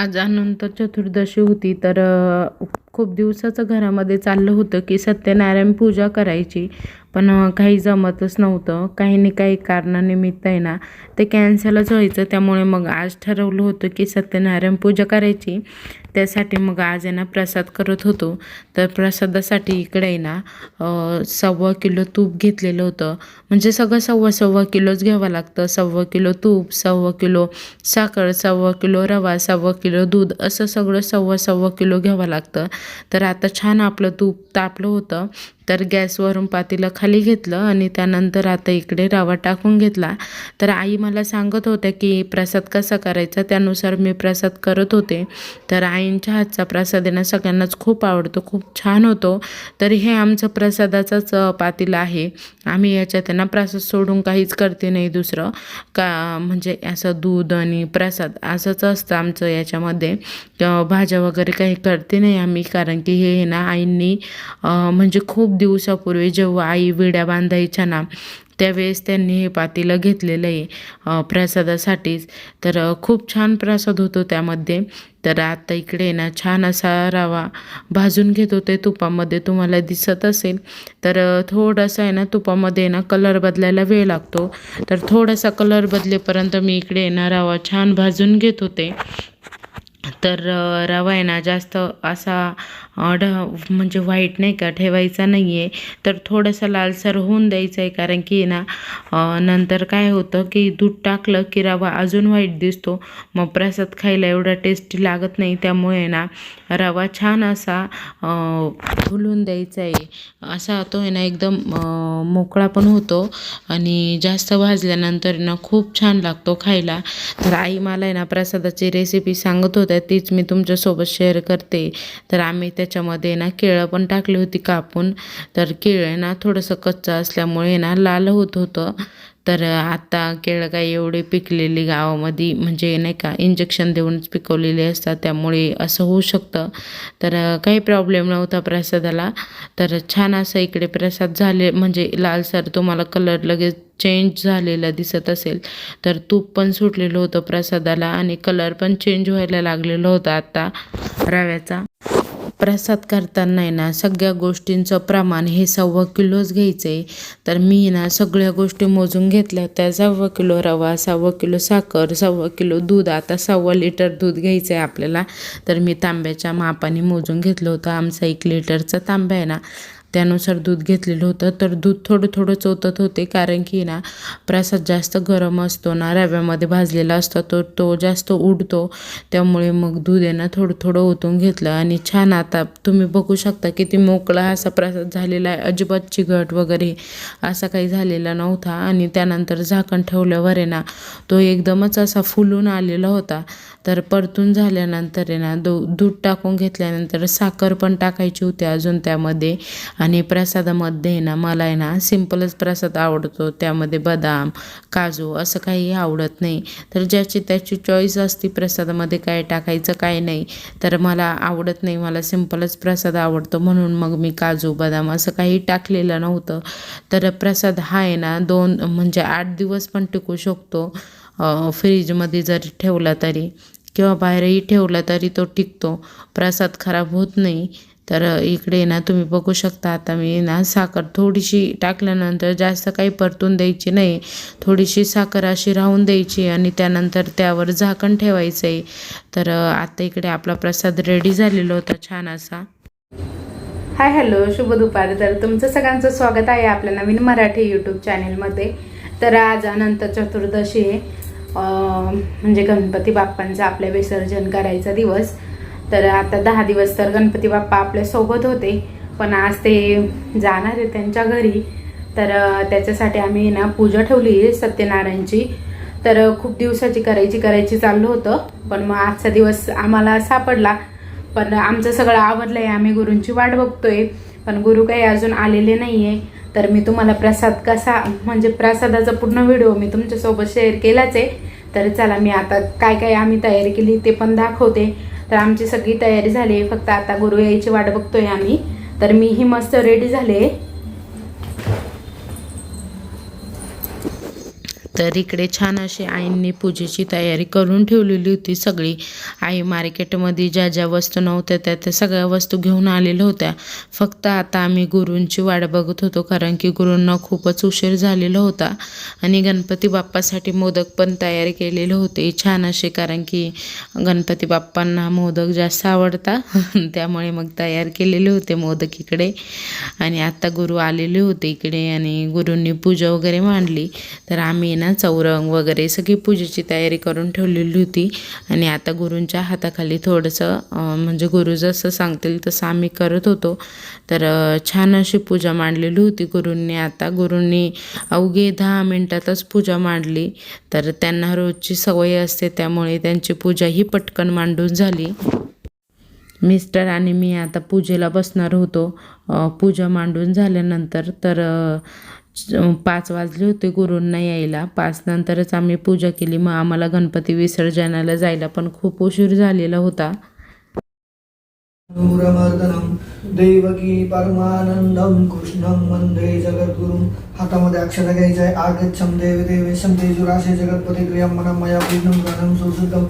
आज अनंत चतुर्दशी होती तर खूप दिवसाचं घरामध्ये चाललं होतं की सत्यनारायण पूजा करायची. पण काही जमतच नव्हतं. काही ना काही कारणानिमित्त आहे ना ते कॅन्सलच व्हायचं. त्यामुळे मग आज ठरवलं होतं की सत्यनारायण पूजा करायची. त्यासाठी मग आज आहे ना प्रसाद करत होतो. तर प्रसादासाठी इकडे आहे ना सव्वा किलो तूप घेतलेलं होतं. म्हणजे सगळं सव्वा सव्वा किलोच घ्यावं लागतं. सव्वा किलो तूप सव्वा किलो साखर सव्वा किलो रवा सव्वा किलो दूध असं सगळं सव्वा सव्वा किलो घ्यावं लागतं. तर आता छान आपलं तूप तापलं होतं. तर गॅसवरून पातेलं खाली घेतलं आणि त्यानंतर आता इकडे रवा टाकून घेतला. तर आई मला सांगत होत्या की प्रसाद कसा करायचा त्यानुसार मी प्रसाद करत होते. तर आईंच्या हातचा प्रसाद आहे ना सगळ्यांनाच खूप आवडतो खूप छान होतो. तर हे आमचं प्रसादाचंच पातेलं आहे. आम्ही याच्यात आहे ना प्रसाद सोडून काहीच करते नाही दुसरं. का म्हणजे असं दूध आणि प्रसाद असंच असतं आमचं याच्यामध्ये. भाज्या वगैरे काही करते नाही आम्ही कारण की हे ना आईंनी म्हणजे खूप खूप दिवसापूर्वी जेव्हा आई विड्या बांधायच्या ना त्यावेळेस त्यांनी हे पातेलं घेतलेलं आहे प्रसादासाठीच तर खूप छान प्रसाद होतो त्यामध्ये. तर आता इकडे आहे ना छान असा रवा भाजून घेत होते. तुपामध्ये तुम्हाला दिसत असेल. तर थोडासा आहे ना तुपामध्ये आहे ना कलर बदलायला वेळ लागतो. तर थोडासा कलर बदलेपर्यंत मी इकडे आहे ना रवा छान भाजून घेत होते. तर रवा आहे ना जास्त असा ड ढ म्हणजे व्हाईट नाही का ठेवायचा नाही आहे तर थोडासा लालसर होऊन द्यायचा आहे कारण की ना नंतर काय होतं की दूध टाकलं की रवा अजून व्हाईट दिसतो. मग प्रसाद खायला एवढा टेस्टी लागत नाही त्यामुळे ना रवा छान असा फुलून द्यायचा आहे असा तो आहे ना एकदम मोकळा पण होतो आणि जास्त भाजल्यानंतर ना खूप छान लागतो खायला. तर आई मला आहे ना प्रसादाची रेसिपी सांगत होत्या तीच मी तुमच्यासोबत शेअर करते. तर आम्ही त्याच्यामध्ये ना केळं पण टाकली होती कापून. तर केळं आहे ना थोडंसं कच्चं असल्यामुळे ना लाल होत होतं. तर आता केळं काय एवढे पिकलेली गावामध्ये म्हणजे नाही का इंजेक्शन देऊनच पिकवलेले असतात. त्यामुळे असं होऊ शकतं. तर काही प्रॉब्लेम नव्हता प्रसादाला. तर छान असं इकडे प्रसाद झाले. म्हणजे लालसर तुम्हाला कलर लगेच चेंज झालेला दिसत असेल. तर तूप पण सुटलेलं होतं प्रसादाला आणि कलर पण चेंज व्हायला लागलेलं होतं आत्ता रव्याचा. प्रसाद करताना आहे ना सगळ्या गोष्टींचं प्रमाण हे सव्वा किलोच घ्यायचं आहे तर मी ना सगळ्या गोष्टी मोजून घेतल्या त्या सव्वा किलो रवा सव्वा किलो साखर सव्वा किलो दूध आता सव्वा लिटर दूध घ्यायचं आहे आपल्याला. तर मी तांब्याच्या मापाने मोजून घेतलं होतं. आमचा एक लिटरचा तांब्या आहे ना त्यानुसार दूध घेतलेलं होतं. तर दूध थोडं थोडं चोतत होते कारण की ना प्रसाद जास्त गरम असतो ना रव्यामध्ये भाजलेला असतो. तो तो जास्त उडतो. त्यामुळे मग दूध आहे ना थोडं थोडं ओतून घेतलं. आणि छान आता तुम्ही बघू शकता किती मोकळा असा प्रसाद झालेला आहे. अजिबात चिघट वगैरे असा काही झालेला नव्हता. आणि त्यानंतर झाकण ठेवल्यावर आहे ना तो एकदमच असा फुलून आलेला होता. तर परतून झाल्यानंतर आहे ना दू दूध टाकून घेतल्यानंतर साखर पण टाकायची होती अजून त्यामध्ये. आणि प्रसादामध्ये आहे ना मला आहे ना सिम्पलच प्रसाद आवडतो. त्यामध्ये बदाम काजू असं काही आवडत नाही. तर ज्याची त्याची चॉईस असते प्रसादामध्ये काय टाकायचं काय नाही तर मला आवडत नाही. मला सिम्पलच प्रसाद आवडतो. म्हणून मग मी काजू बदाम असं काही टाकलेलं नव्हतं. तर प्रसाद हा आहे ना दोन म्हणजे आठ दिवस पण टिकू शकतो. फ्रीजमध्ये जरी ठेवला तरी किंवा बाहेरही ठेवला तरी तो टिकतो. प्रसाद खराब होत नाही. तर इकडे ना तुम्ही बघू शकता आता मी ना साखर थोडीशी टाकल्यानंतर जास्त काही परतून द्यायची नाही. थोडीशी साखर अशी राहून द्यायची आणि त्यानंतर त्यावर झाकण ठेवायचं आहे तर आता इकडे आपला प्रसाद रेडी झालेला होता छान असा. हाय हॅलो शुभ दुपार. तर तुमचं सगळ्यांचं स्वागत आहे आपल्या नवीन मराठी यूट्यूब चॅनेलमध्ये तर आज अनंत चतुर्दशी आहे. म्हणजे गणपती बाप्पांचा आपल्या विसर्जन करायचा दिवस. तर आता दहा दिवस तर गणपती बाप्पा आपल्यासोबत होते पण आज ते जाणार आहे त्यांच्या घरी. तर त्याच्यासाठी आम्ही ना पूजा ठेवली आहे सत्यनारायणची. तर खूप दिवसाची करायची करायची चाललं होतं पण मग आजचा दिवस आम्हाला सापडला. पण आमचं सगळं आवडलं आहे आम्ही गुरूंची वाट बघतोय पण गुरु काही अजून आलेले नाही आहे तर मी तुम्हाला प्रसाद कसा म्हणजे प्रसादाचा पूर्ण व्हिडिओ मी तुमच्यासोबत शेअर केलाच आहे. तर चला मी आता काय काय आम्ही तयारी केली ते पण दाखवते. तर आमची सगळी तयारी झाली आहे. फक्त आता गुरु यायची वाट बघतोय आम्ही. तर मीही मस्त रेडी झाले तर इकडे छान अशी आईंनी पूजेची तयारी करून ठेवलेली होती सगळी. आई मार्केटमध्ये ज्या ज्या वस्तू नव्हत्या त्या त्या सगळ्या वस्तू घेऊन आलेल्या होत्या. फक्त आता आम्ही गुरूंची वाट बघत होतो कारण की गुरूंना खूपच उशीर झालेला होता. आणि गणपती बाप्पासाठी मोदक पण तयार केलेले होते. छान असे कारण की गणपती बाप्पांना मोदक जास्त आवडता. त्यामुळे मग तयार केलेले होते मोदक इकडे. आणि आत्ता गुरु आलेले होते इकडे आणि गुरूंनी पूजा वगैरे मांडली. तर आम्ही ना चौरंग वगैरे सगळी पूजेची तयारी करून ठेवलेली होती. आणि आता गुरूंच्या हाताखाली थोडंसं म्हणजे गुरु जसं सांगतील तसं आम्ही करत होतो. तर छान अशी पूजा मांडलेली होती गुरूंनी. आता गुरूंनी अवघे दहा मिनटातच पूजा मांडली. तर त्यांना रोजची सवय असते त्यामुळे त्यांची पूजा ही पटकन मांडून झाली. मिस्टर आणि मी आता पूजेला बसणार होतो. पूजा मांडून झाल्यानंतर तर पाच वाजले होते गुरूंना यायला. पाच नंतरच आम्ही पूजा केली. मग आम्हाला गणपती विसर्जनाला जायला पण खूप उशीर झालेला होता. देवकी परमानंदम कृष्णम वंदे जगद्गुरुं हातामध्ये अक्षर घ्यायचं आहे आगच्छम देव देवेशम तेजुराशे जगतपती क्रियम मनम मया पूर्णं गणं सुशुद्धम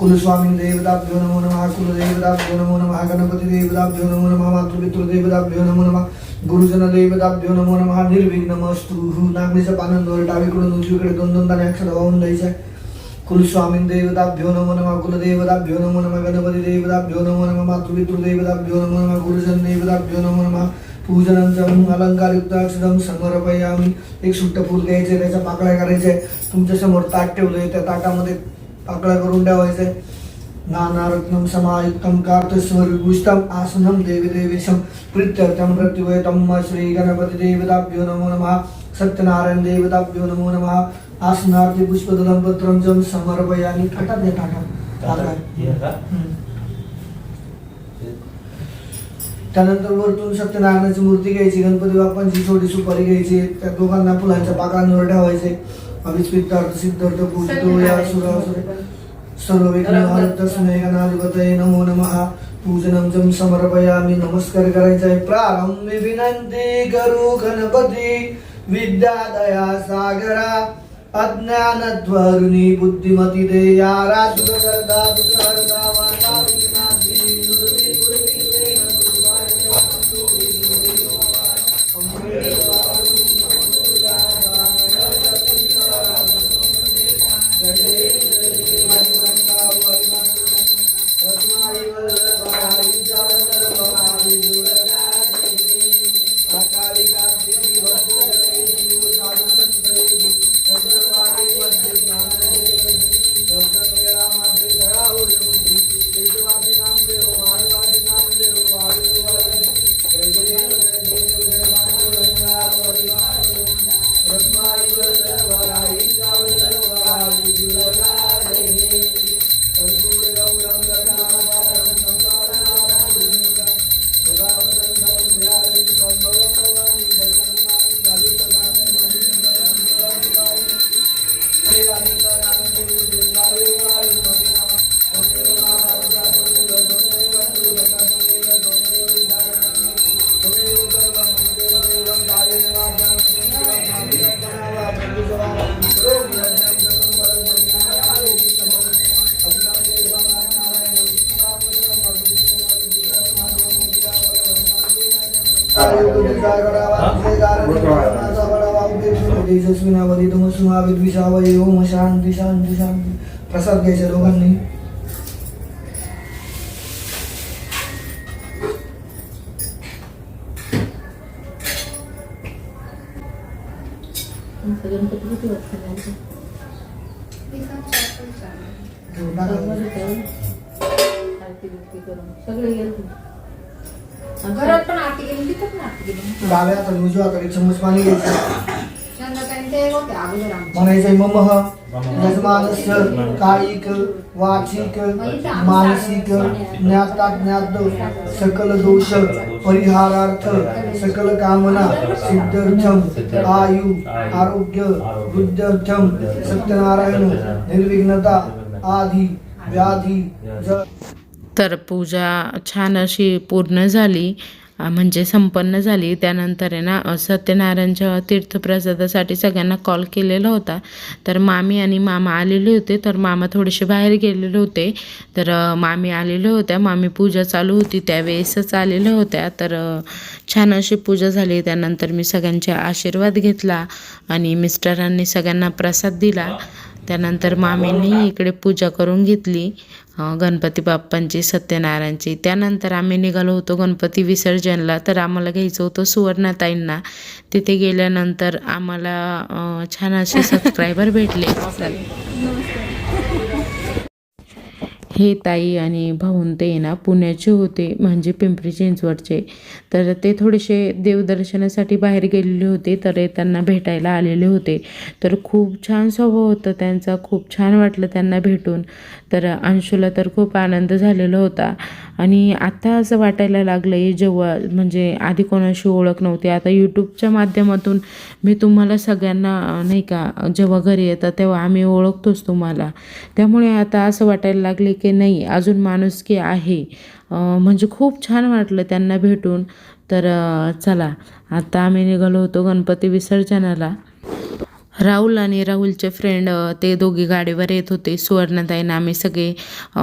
कुलस्वामी देवताभ्यो नमो नमः कुलदेवताभ्यो नमो नमः गणपती देवताभ्यो नमो नमः मातृपितृदेवताभ्यो नमो नमः गुरुजन देवताभ्यो नमो नमः निर्विघ्नमस्तु. नागरीचं पानंदवर डावीकडून उजवीकडे दोन दोन दाने अक्षर वाहून द्यायचं आहे कुलस्वामी देवताभ्यो नमो नमः कुलदेवताभ्यो नमो नमः गणपती देवताभ्यो नमो नमः मातृपितृदेवताभ्यो नमो नमः गुरुजन देवताभ्यो नमो नमः। पूजनांचं अलंकारयुक्त अक्षरम समर्पयामी। एक सुट्ट फूल घ्यायचं त्याच्या पाकळ्या करायचे तुमच्यासमोर ताट ठेवलंय त्या ताटामध्ये पाकळ्या करून ठेवायचे नानारत्नम समायुक्तम कार्तस्वर विभूषितम आसनम देवी देवेशम प्रीत्यर्थम प्रत्युवयतम श्री गणपती देवताभ्यो नमो नमः। सत्यनारायण देवताभ्यो नमो नमः। आसनार्थी पुष्पदलम पत्रम जम समर्पयामी। ताटात दे. हम्म. त्यानंतर वरतून सत्यनारायणाची मूर्ती घ्यायची गणपती बाप्पांची छोटी सुपारी घ्यायची त्या दोघांना फुलांच्या पाकळ्यांवर ठेवायचे. अभिस्पितार्थ सिद्धार्थ पूजितो या सुरासुरे नमो नमः. पूजनं जम समर्पयामी नमस्कार करायचा आहे प्रारंभी विनंती करू गणपती. विद्यादया सागरा. अज्ञानध्वरुनी बुद्धिमती दे या दुर्गर्दा ओम शांती शांती शांती प्रसाद घ्यायच्या दोघांनी घेऊन टाकायचं. घरात पण आरती केली तिथं पण आरती केली. डाव्या हाताने उजव्या हाताने चम्मच पाणी घ्यायचं. चंद्रकांत ते होते अगोदर आमचे. म्हणायचंय मम यजमानस्य कायिक वाचिक मानसिक ज्ञाताज्ञात सकल दोष परिहारार्थ सकल कामना सिद्ध्यर्थम आयु आरोग्य बुद्ध्यर्थम सत्यनारायण निर्विघ्नता आधी व्याधी ज तर पूजा छान अशी पूर्ण झाली म्हणजे संपन्न झाली. त्यानंतर आहे ना सत्यनारायणच्या तीर्थप्रसादासाठी सगळ्यांना कॉल केलेला होता. तर मामी आणि मामा आलेले होते. तर मामा थोडेसे बाहेर गेलेले होते. तर मामी आलेल्या होत्या. मामी पूजा चालू होती. त्यावेळेसच आलेल्या होत्या. तर छान अशी पूजा झाली. त्यानंतर मी सगळ्यांचे आशीर्वाद घेतला आणि मिस्टरांनी सगळ्यांना प्रसाद दिला. त्यानंतर मामींनी इकडे पूजा करून घेतली गणपती बाप्पांची सत्यनारायणची. त्यानंतर आम्ही निघालो होतो गणपती विसर्जनला. तर आम्हाला घ्यायचं होतं सुवर्णाताईंना. तिथे गेल्यानंतर आम्हाला छान असे सबस्क्रायबर भेटले. हे ताई आणि भाऊन ते ना पुण्याचे होते म्हणजे पिंपरी चिंचवडचे. तर ते थोडेसे देवदर्शनासाठी बाहेर गेलेले होते तर त्यांना भेटायला आलेले होते. तर खूप छान स्वभाव होता त्यांचा खूप छान वाटलं त्यांना भेटून. तर अंशूला तर खूप आनंद झालेला होता. आणि आता असं वाटायला लागलं आहे जेव्हा म्हणजे आधी कोणाशी ओळख नव्हती. आता यूट्यूबच्या माध्यमातून मी तुम्हाला सगळ्यांना नाही का जेव्हा घरी येतात तेव्हा आम्ही ओळखतोच तुम्हाला. त्यामुळे आता असं वाटायला लागले की नाही अजून माणुसकी आहे. म्हणजे खूप छान वाटलं त्यांना भेटून. तर चला आता आम्ही निघालो होतो गणपती विसर्जनाला. राहुल आणि राहुलचे फ्रेंड ते दोघी गाडीवर येत होते. सुवर्णताईनं आम्ही सगळे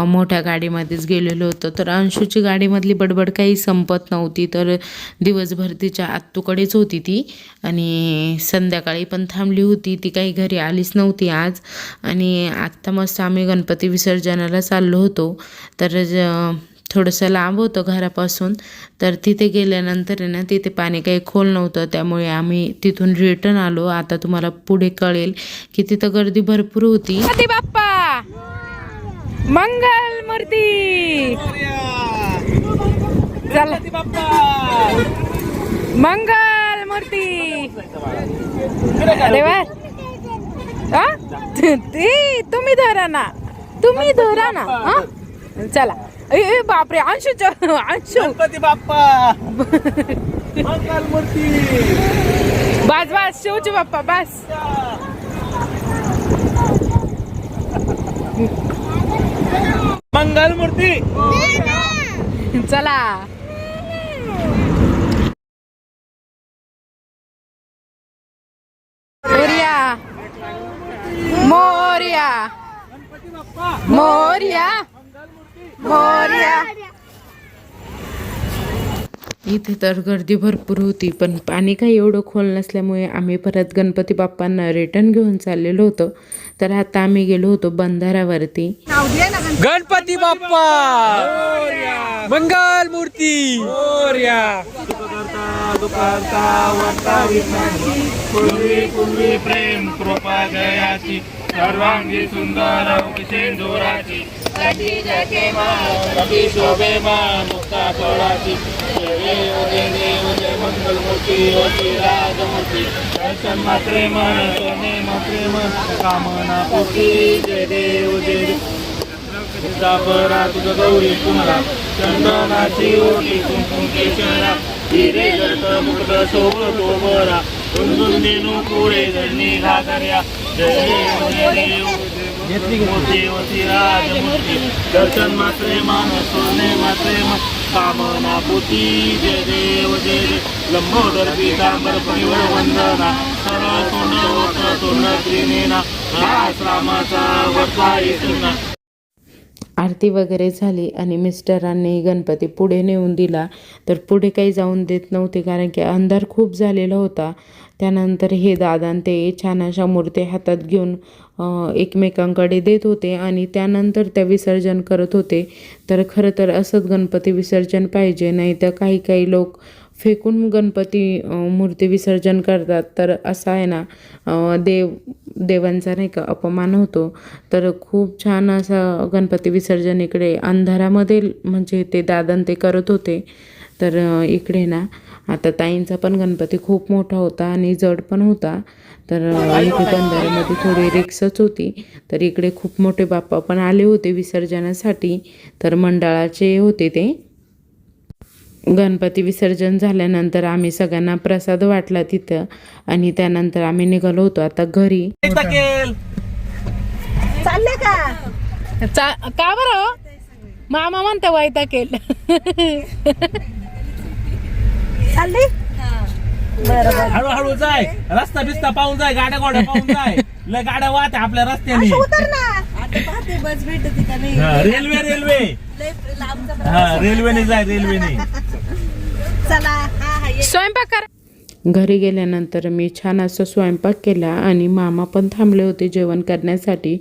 मोठ्या गाडीमध्येच गेलेलो होतो. तर अंशूची गाडीमधली बडबड काही संपत नव्हती. तर दिवसभर तिच्या आत्तूकडेच होती ती आणि संध्याकाळी पण थांबली होती. ती काही घरी आलीच नव्हती आज. आणि आत्ता मस्त आम्ही गणपती विसर्जनाला चाललो होतो. तर थोडंसं लांब होतं घरापासून तर तिथे गेल्यानंतर आहे ना तिथे पाणी काही खोल नव्हतं. त्यामुळे आम्ही तिथून रिटर्न आलो. आता तुम्हाला पुढे कळेल की तिथं गर्दी भरपूर होती. बाप्पा! मंगल मूर्ती! चला. मंगल मूर्ती! तुम्ही धरा ना. तुम्ही धरा ना. हा? चला. ए ए, बापरे अंशू च- अंशू. गणपती बाप्पा. मंगल मूर्ती बस बस शिवची बाप्पा बस. मंगल मूर्ती चला. मोर्या. मोर्या. इथे तर गर्दी भरपूर होती पण पाणी काही एवढं खोल नसल्यामुळे आम्ही परत गणपती बाप्पांना रिटर्न घेऊन चाललेलो होतो. तर आता आम्ही गेलो होतो बंधाऱ्यावरती. गणपती बाप्पा! मंगल मूर्ती दुकानता वर्ता विज्ञानी पूर्वी पूर्वी प्रेम कृपा जयाची सर्वांगी सुंदर सिंदुराची कधी शोभे मा मुक्ता देव जय मंगल मूर्ती होती राजमूर्ती. दर्शन मात्रे मन सोने मात्रे मन कामना जय देव जय तुझं गौरी कुमरा चंदनाची ओटी कुंकुम केशरा हिरे जट मुक्त सोबतो बरा कुंदून देणू धरणी जय मोती राजमूर्ती दर्शन मात्रे मान सोने मात्रे कामना पोती जय देव जय लंबोदर पितांबर परिवर वंदना सरळ तोंड होत तोंड त्रिनेना रास रामाचा वरताई सुना आरती वगैरे झाली आणि मिस्टरांनी गणपती पुढे नेऊन दिला. तर पुढे काही जाऊन देत नव्हते कारण की अंधार खूप झालेला होता. त्यानंतर हे दादा ते छान अशा मूर्ती हातात घेऊन एकमेकांकडे देत होते आणि त्यानंतर त्या विसर्जन करत होते. तर खरं तर असंच गणपती विसर्जन पाहिजे नाही तर काही काही लोक फेकून गणपती मूर्ती विसर्जन करतात. तर असं आहे ना देव देवांचा नाही का अपमान होतो. तर खूप छान असं गणपती विसर्जन इकडे अंधारामध्ये म्हणजे ते दादन ते करत होते. तर इकडे ना आता ताईंचा पण गणपती खूप मोठा होता आणि जड पण होता. तर इथे बंधाऱ्यामध्ये थोडी रिक्सच होती. तर इकडे खूप मोठे बाप्पा पण आले होते विसर्जनासाठी. तर मंडळाचे होते ते. गणपती विसर्जन झाल्यानंतर आम्ही सगळ्यांना प्रसाद वाटला तिथं आणि त्यानंतर आम्ही निघालो होतो आता घरी. केल. चा का बरं मामा म्हणता वायता केल. चालली? हळूहळू जाय. रस्ता बिस्ता पाहून जाय गाड्या गोड्या पाहून जाय. लय गाड्या वाहत आपल्या रस्त्याने. उतर ना आता पाहते बस भेटते का नाही? हा, रेल्वे रेल्वे. हा रेल्वेने जाय रेल्वेने. चला हा हा ये. स्वयंपाक करा. घरी गेल्यानंतर मी छान असं स्वयंपाक केला आणि मामा पण थांबले होते जेवण करण्यासाठी.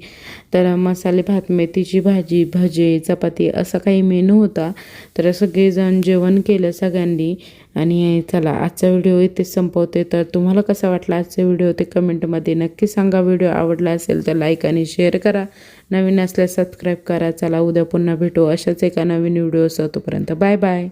तर मसाले भात मेथीची भाजी भजे चपाती असं काही मेनू होता. तर सगळेजण जेवण केलं सगळ्यांनी आणि चला आजचा व्हिडिओ इथे संपवते. तर तुम्हाला कसा वाटला आजचा व्हिडिओ ते कमेंटमध्ये नक्की सांगा. व्हिडिओ आवडला असेल तर लाईक आणि शेअर करा. नवीन असल्यास सबस्क्राईब करा. चला उद्या पुन्हा भेटू अशाच एका नवीन व्हिडिओ तोपर्यंत बाय बाय.